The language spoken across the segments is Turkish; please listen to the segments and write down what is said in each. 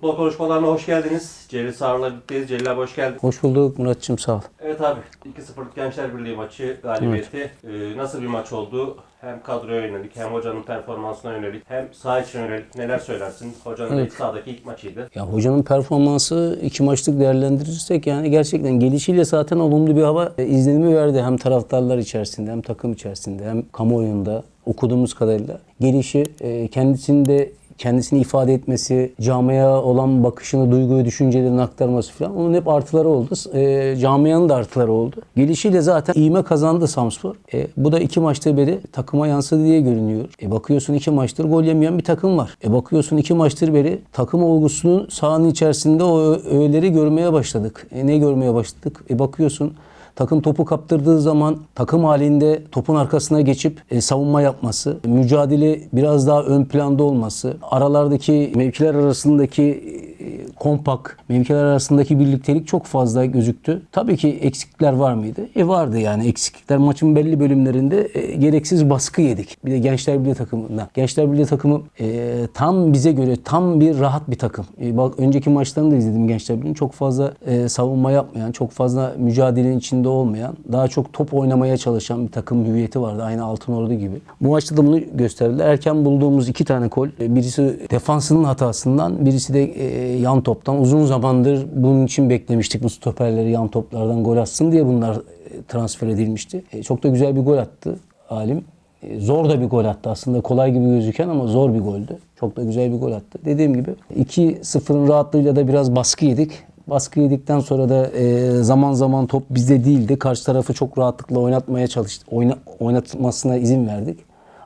Futbol konuşmalarına hoş geldiniz. Celil Sağır'la birlikteyiz. Celil abi hoş geldin. Hoş bulduk Muratçım sağ ol. Evet abi 2-0'lık Gençler Birliği maçı galibiyeti. Ee, nasıl bir maç oldu? Hem kadroya yönelik hem hocanın performansına yönelik hem saha için yönelik neler söylersin? Hocanın da iç sahadaki ilk maçıydı. Ya hocanın performansı iki maçlık değerlendirirsek yani gerçekten gelişiyle zaten olumlu bir hava e, izlenimi verdi. Hem taraftarlar içerisinde hem takım içerisinde hem kamuoyunda okuduğumuz kadarıyla. Gelişi e, kendisinde kendisini ifade etmesi, camiaya olan bakışını, duyguyu, düşüncelerini aktarması falan onun hep artıları oldu. E, camianın da artıları oldu. Gelişiyle zaten iğme kazandı Samspor. E, bu da iki maçta beri takıma yansıdı diye görünüyor. E, bakıyorsun iki maçtır gol yemeyen bir takım var. E, bakıyorsun iki maçtır beri takım olgusunu sahanın içerisinde o öğeleri görmeye başladık. E, ne görmeye başladık? E, bakıyorsun Takım topu kaptırdığı zaman takım halinde topun arkasına geçip e, savunma yapması, mücadele biraz daha ön planda olması, aralardaki mevkiler arasındaki kompak, mevkiler arasındaki birliktelik çok fazla gözüktü. Tabii ki eksiklikler var mıydı? E vardı yani eksiklikler. Maçın belli bölümlerinde e, gereksiz baskı yedik. Bir de Gençler Birliği takımında. Gençler Birliği takımı e, tam bize göre tam bir rahat bir takım. E, bak önceki maçlarını da izledim Gençler Birliği'nin. Çok fazla e, savunma yapmayan, çok fazla mücadelenin içinde olmayan, daha çok top oynamaya çalışan bir takım hüviyeti vardı. Aynı Altınordu gibi. Bu maçta da bunu gösterdiler. Erken bulduğumuz iki tane gol. e, Birisi defansının hatasından, birisi de e, yan toptan. Uzun zamandır bunun için beklemiştik bu stoperleri yan toplardan gol atsın diye bunlar e, transfer edilmişti. E, Çok da güzel bir gol attı Alim. E, Zor da bir gol attı aslında kolay gibi gözüken ama zor bir goldü. Çok da güzel bir gol attı. Dediğim gibi 2-0'ın rahatlığıyla da biraz baskı yedik. Baskı yedikten sonra da e, zaman zaman top bizde değildi. Karşı tarafı çok rahatlıkla oynatmaya çalıştık. Oyna, oynatmasına izin verdik.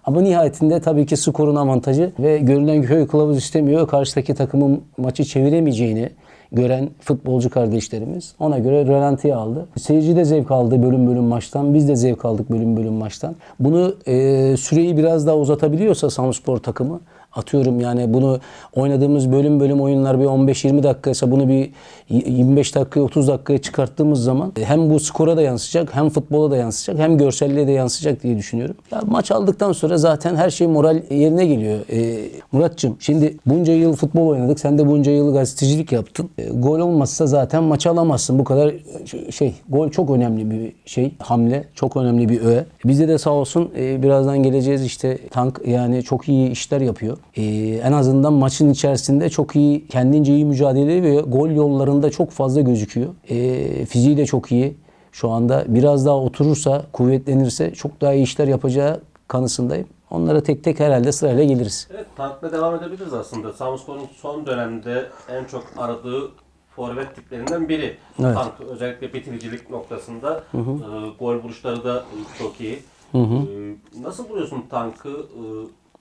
Ama nihayetinde tabii ki skorun avantajı ve görülen köy kılavuz istemiyor. Karşıdaki takımın maçı çeviremeyeceğini gören futbolcu kardeşlerimiz ona göre rölantiye aldı. Seyirci de zevk aldı bölüm bölüm maçtan. Biz de zevk aldık bölüm bölüm maçtan. Bunu e, süreyi biraz daha uzatabiliyorsa Samspor takımı atıyorum yani bunu oynadığımız bölüm bölüm oyunlar bir 15-20 dakikaysa bunu bir 25 dakikaya 30 dakikaya çıkarttığımız zaman hem bu skora da yansıyacak hem futbola da yansıyacak hem görselliğe de yansıyacak diye düşünüyorum. Ya maç aldıktan sonra zaten her şey moral yerine geliyor. Ee, Muratçım şimdi bunca yıl futbol oynadık. Sen de bunca yıl gazetecilik yaptın. Ee, gol olmazsa zaten maçı alamazsın. Bu kadar e, şey gol çok önemli bir şey. Hamle çok önemli bir öğe. Bizde de sağ olsun e, birazdan geleceğiz işte tank yani çok iyi işler yapıyor. E, en azından maçın içerisinde çok iyi kendince iyi mücadele ve gol yollarında çok fazla gözüküyor. E, fiziği de çok iyi. Şu anda biraz daha oturursa, kuvvetlenirse çok daha iyi işler yapacağı kanısındayım. Onlara tek tek herhalde sırayla geliriz. Evet tankla devam edebiliriz aslında. Samspor'un son dönemde en çok aradığı forvet tiplerinden biri. Evet. Tank özellikle bitiricilik noktasında e, gol vuruşları da çok iyi. E, nasıl buluyorsun tankı? E,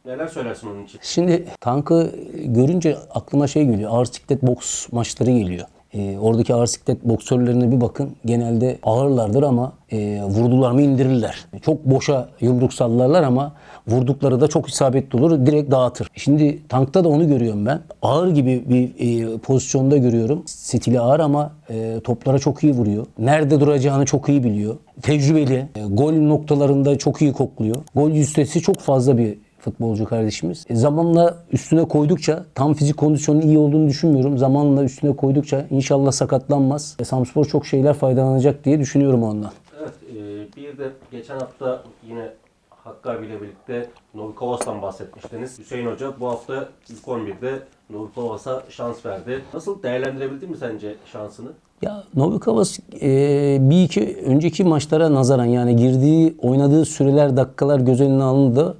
neler söylersin onun için? Şimdi tankı görünce aklıma şey geliyor. Ağır siklet boks maçları geliyor. Ee, oradaki ağır siklet boksörlerine bir bakın. Genelde ağırlardır ama e, vurdular mı indirirler. Çok boşa yumruk sallarlar ama vurdukları da çok isabetli olur. Direkt dağıtır. Şimdi tankta da onu görüyorum ben. Ağır gibi bir e, pozisyonda görüyorum. Stili ağır ama e, toplara çok iyi vuruyor. Nerede duracağını çok iyi biliyor. Tecrübeli. E, gol noktalarında çok iyi kokluyor. Gol yüzdesi çok fazla bir futbolcu kardeşimiz. E, zamanla üstüne koydukça tam fizik kondisyonun iyi olduğunu düşünmüyorum. Zamanla üstüne koydukça inşallah sakatlanmaz. E, Samspor çok şeyler faydalanacak diye düşünüyorum ondan. Evet, e, bir de geçen hafta yine Hakkı abiyle birlikte Novikovas'tan bahsetmiştiniz. Hüseyin Hoca bu hafta ilk 11'de Novikovas'a şans verdi. Nasıl değerlendirebildin mi sence şansını? Ya Novikovas e, bir iki önceki maçlara nazaran yani girdiği oynadığı süreler dakikalar göz önüne alındı.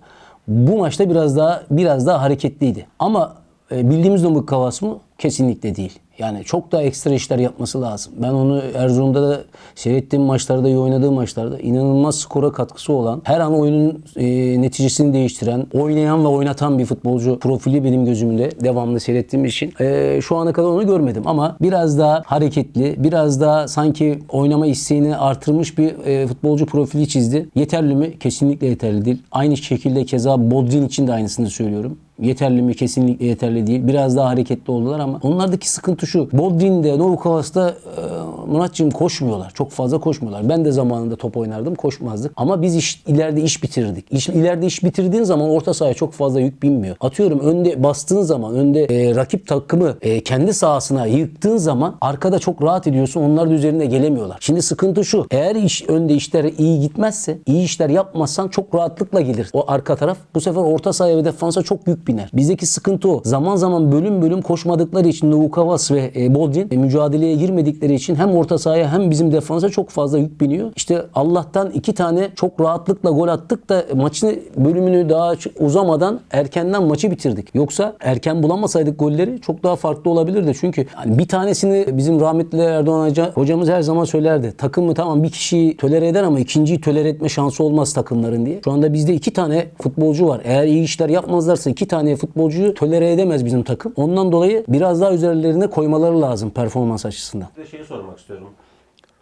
Bu maçta biraz daha biraz daha hareketliydi. Ama e, bildiğimiz Novikovas mı? Kesinlikle değil. Yani çok daha ekstra işler yapması lazım. Ben onu Erzurum'da da seyrettiğim maçlarda, iyi oynadığı maçlarda inanılmaz skora katkısı olan, her an oyunun e, neticesini değiştiren, oynayan ve oynatan bir futbolcu profili benim gözümde devamlı seyrettiğim için e, şu ana kadar onu görmedim. Ama biraz daha hareketli, biraz daha sanki oynama isteğini artırmış bir e, futbolcu profili çizdi. Yeterli mi? Kesinlikle yeterli değil. Aynı şekilde keza Bodrin için de aynısını söylüyorum. Yeterli mi? Kesinlikle yeterli değil. Biraz daha hareketli oldular ama onlardaki sıkıntı şu. Bodrin'de, Novukovas'ta e, Muratçığım koşmuyorlar. Çok fazla koşmuyorlar. Ben de zamanında top oynardım. Koşmazdık. Ama biz iş, ileride iş bitirdik. İş, ileride iş bitirdiğin zaman orta sahaya çok fazla yük binmiyor. Atıyorum önde bastığın zaman önde e, rakip takımı e, kendi sahasına yıktığın zaman arkada çok rahat ediyorsun. Onlar da üzerine gelemiyorlar. Şimdi sıkıntı şu. Eğer iş önde işler iyi gitmezse, iyi işler yapmazsan çok rahatlıkla gelir o arka taraf. Bu sefer orta sahaya ve defansa çok yük biner. Bizdeki sıkıntı o. Zaman zaman bölüm bölüm koşmadıkları için Nuvukavas ve e, Bodrin e, mücadeleye girmedikleri için hem orta sahaya hem bizim defansa çok fazla yük biniyor. İşte Allah'tan iki tane çok rahatlıkla gol attık da maçını bölümünü daha uzamadan erkenden maçı bitirdik. Yoksa erken bulamasaydık golleri çok daha farklı olabilirdi. Çünkü hani bir tanesini bizim rahmetli Erdoğan Hoca, hocamız her zaman söylerdi. Takımı tamam bir kişiyi tolere eder ama ikinciyi tolere etme şansı olmaz takımların diye. Şu anda bizde iki tane futbolcu var. Eğer iyi işler yapmazlarsa iki tane futbolcuyu tolere edemez bizim takım. Ondan dolayı biraz daha üzerlerine koymaları lazım performans açısından. Size şeyi sormak istiyorum.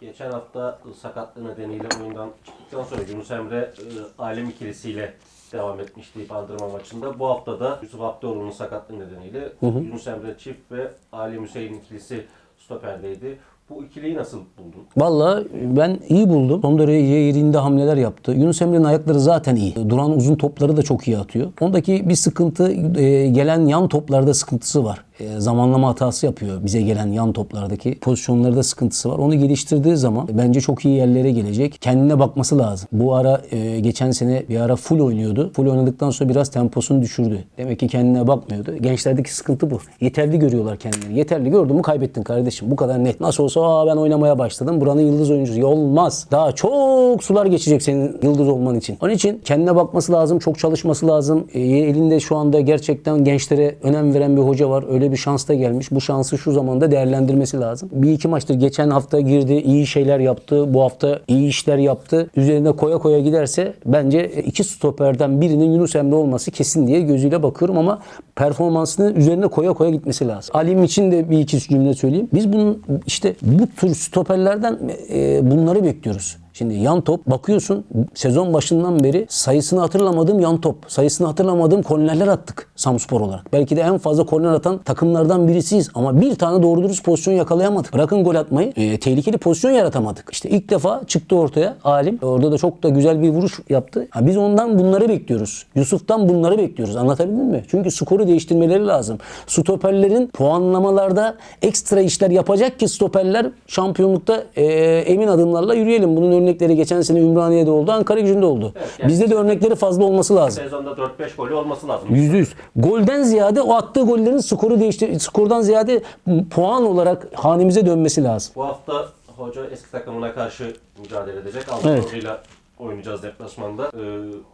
Geçen hafta sakatlığı nedeniyle oyundan çıktıktan sonra Yunus Emre e, alem ikilisiyle devam etmişti Bandırma maçında. Bu hafta da Yusuf Abdioğlu'nun sakatlığı nedeniyle Yunus Emre çift ve Ali Hüseyin ikilisi stoperdeydi. Bu ikiliyi nasıl buldun? Vallahi ben iyi buldum. Son derece yerinde hamleler yaptı. Yunus Emre'nin ayakları zaten iyi. Duran uzun topları da çok iyi atıyor. Ondaki bir sıkıntı e, gelen yan toplarda sıkıntısı var. E, zamanlama hatası yapıyor bize gelen yan toplardaki pozisyonlarda sıkıntısı var. Onu geliştirdiği zaman bence çok iyi yerlere gelecek. Kendine bakması lazım. Bu ara e, geçen sene bir ara full oynuyordu. Full oynadıktan sonra biraz temposunu düşürdü. Demek ki kendine bakmıyordu. Gençlerdeki sıkıntı bu. Yeterli görüyorlar kendilerini. Yeterli gördün mü kaybettin kardeşim. Bu kadar net. Nasıl olsa Aa, ben oynamaya başladım. Buranın yıldız oyuncusu. Olmaz. Daha çok sular geçecek senin yıldız olman için. Onun için kendine bakması lazım. Çok çalışması lazım. E, elinde şu anda gerçekten gençlere önem veren bir hoca var. Öyle bir şans da gelmiş. Bu şansı şu zamanda değerlendirmesi lazım. Bir iki maçtır geçen hafta girdi. iyi şeyler yaptı. Bu hafta iyi işler yaptı. Üzerine koya koya giderse bence iki stoperden birinin Yunus Emre olması kesin diye gözüyle bakıyorum ama performansını üzerine koya koya gitmesi lazım. Alim için de bir iki cümle söyleyeyim. Biz bunun işte bu tür stoperlerden e, bunları bekliyoruz. Şimdi yan top bakıyorsun sezon başından beri sayısını hatırlamadığım yan top, sayısını hatırlamadığım kornerler attık Samspor olarak. Belki de en fazla korner atan takımlardan birisiyiz ama bir tane doğru dürüst pozisyon yakalayamadık. Bırakın gol atmayı, e, tehlikeli pozisyon yaratamadık. İşte ilk defa çıktı ortaya Alim. Orada da çok da güzel bir vuruş yaptı. Ha, biz ondan bunları bekliyoruz. Yusuf'tan bunları bekliyoruz. Anlatabildim mi? Çünkü skoru değiştirmeleri lazım. Stoperlerin puanlamalarda ekstra işler yapacak ki stoperler şampiyonlukta e, emin adımlarla yürüyelim. Bunun örnekleri geçen sene Ümraniye'de oldu, Ankara gücünde oldu. yani- Bizde de örnekleri fazla olması lazım. Sezonda 4-5 golü olması lazım. Yüzde yüz. Golden ziyade o attığı gollerin skoru değiştir, skordan ziyade puan olarak hanemize dönmesi lazım. Bu hafta hoca eski takımına karşı mücadele edecek. Evet. Altınoldu'yla oynayacağız deplasmanda. Ee,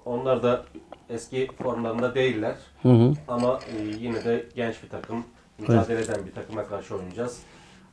onlar da eski formlarında değiller. Ama e, yine de genç bir takım, mücadele eden bir takıma karşı oynayacağız.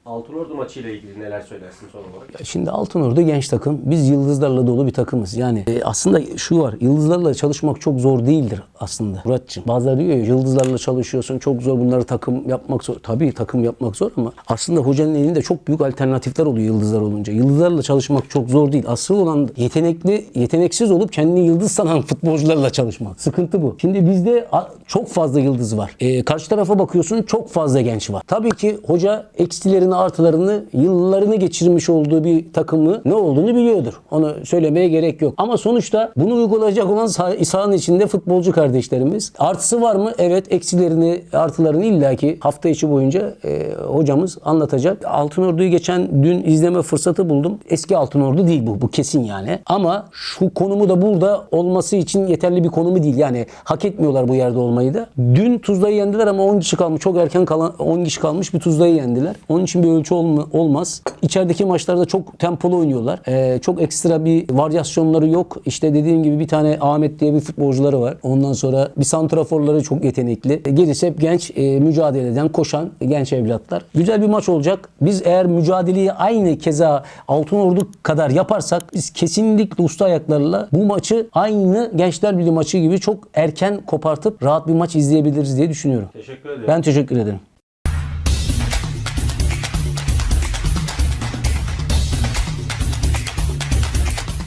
Altınordu maçı ile ilgili neler söylersin son olarak? Şimdi Altınordu genç takım. Biz yıldızlarla dolu bir takımız. Yani e, aslında şu var. Yıldızlarla çalışmak çok zor değildir aslında. Muratçım. Bazıları diyor ya yıldızlarla çalışıyorsun. Çok zor bunları takım yapmak zor. Tabii takım yapmak zor ama aslında hocanın elinde çok büyük alternatifler oluyor yıldızlar olunca. Yıldızlarla çalışmak çok zor değil. Asıl olan yetenekli, yeteneksiz olup kendini yıldız sanan futbolcularla çalışmak. Sıkıntı bu. Şimdi bizde çok fazla yıldız var. E, karşı tarafa bakıyorsun çok fazla genç var. Tabii ki hoca eksilerini artılarını yıllarını geçirmiş olduğu bir takımı ne olduğunu biliyordur. Onu söylemeye gerek yok. Ama sonuçta bunu uygulayacak olan sah- sahanın içinde futbolcu kardeşlerimiz. Artısı var mı? Evet. Eksilerini, artılarını illaki hafta içi boyunca e, hocamız anlatacak. Altınordu'yu geçen dün izleme fırsatı buldum. Eski Altınordu değil bu. Bu kesin yani. Ama şu konumu da burada olması için yeterli bir konumu değil. Yani hak etmiyorlar bu yerde olmayı da. Dün Tuzla'yı yendiler ama 10 kişi kalmış. Çok erken kalan 10 kişi kalmış bir Tuzla'yı yendiler. Onun için bir ölçü olma- olmaz. İçerideki maçlarda çok tempolu oynuyorlar. Ee, çok ekstra bir varyasyonları yok. İşte dediğim gibi bir tane Ahmet diye bir futbolcuları var. Ondan sonra bir santraforları çok yetenekli. E, Gerisi hep genç, e, mücadele eden, koşan genç evlatlar. Güzel bir maç olacak. Biz eğer mücadeleyi aynı keza Altınordu kadar yaparsak biz kesinlikle usta ayaklarla bu maçı aynı Gençler Birliği maçı gibi çok erken kopartıp rahat bir maç izleyebiliriz diye düşünüyorum. Teşekkür ederim. Ben teşekkür ederim.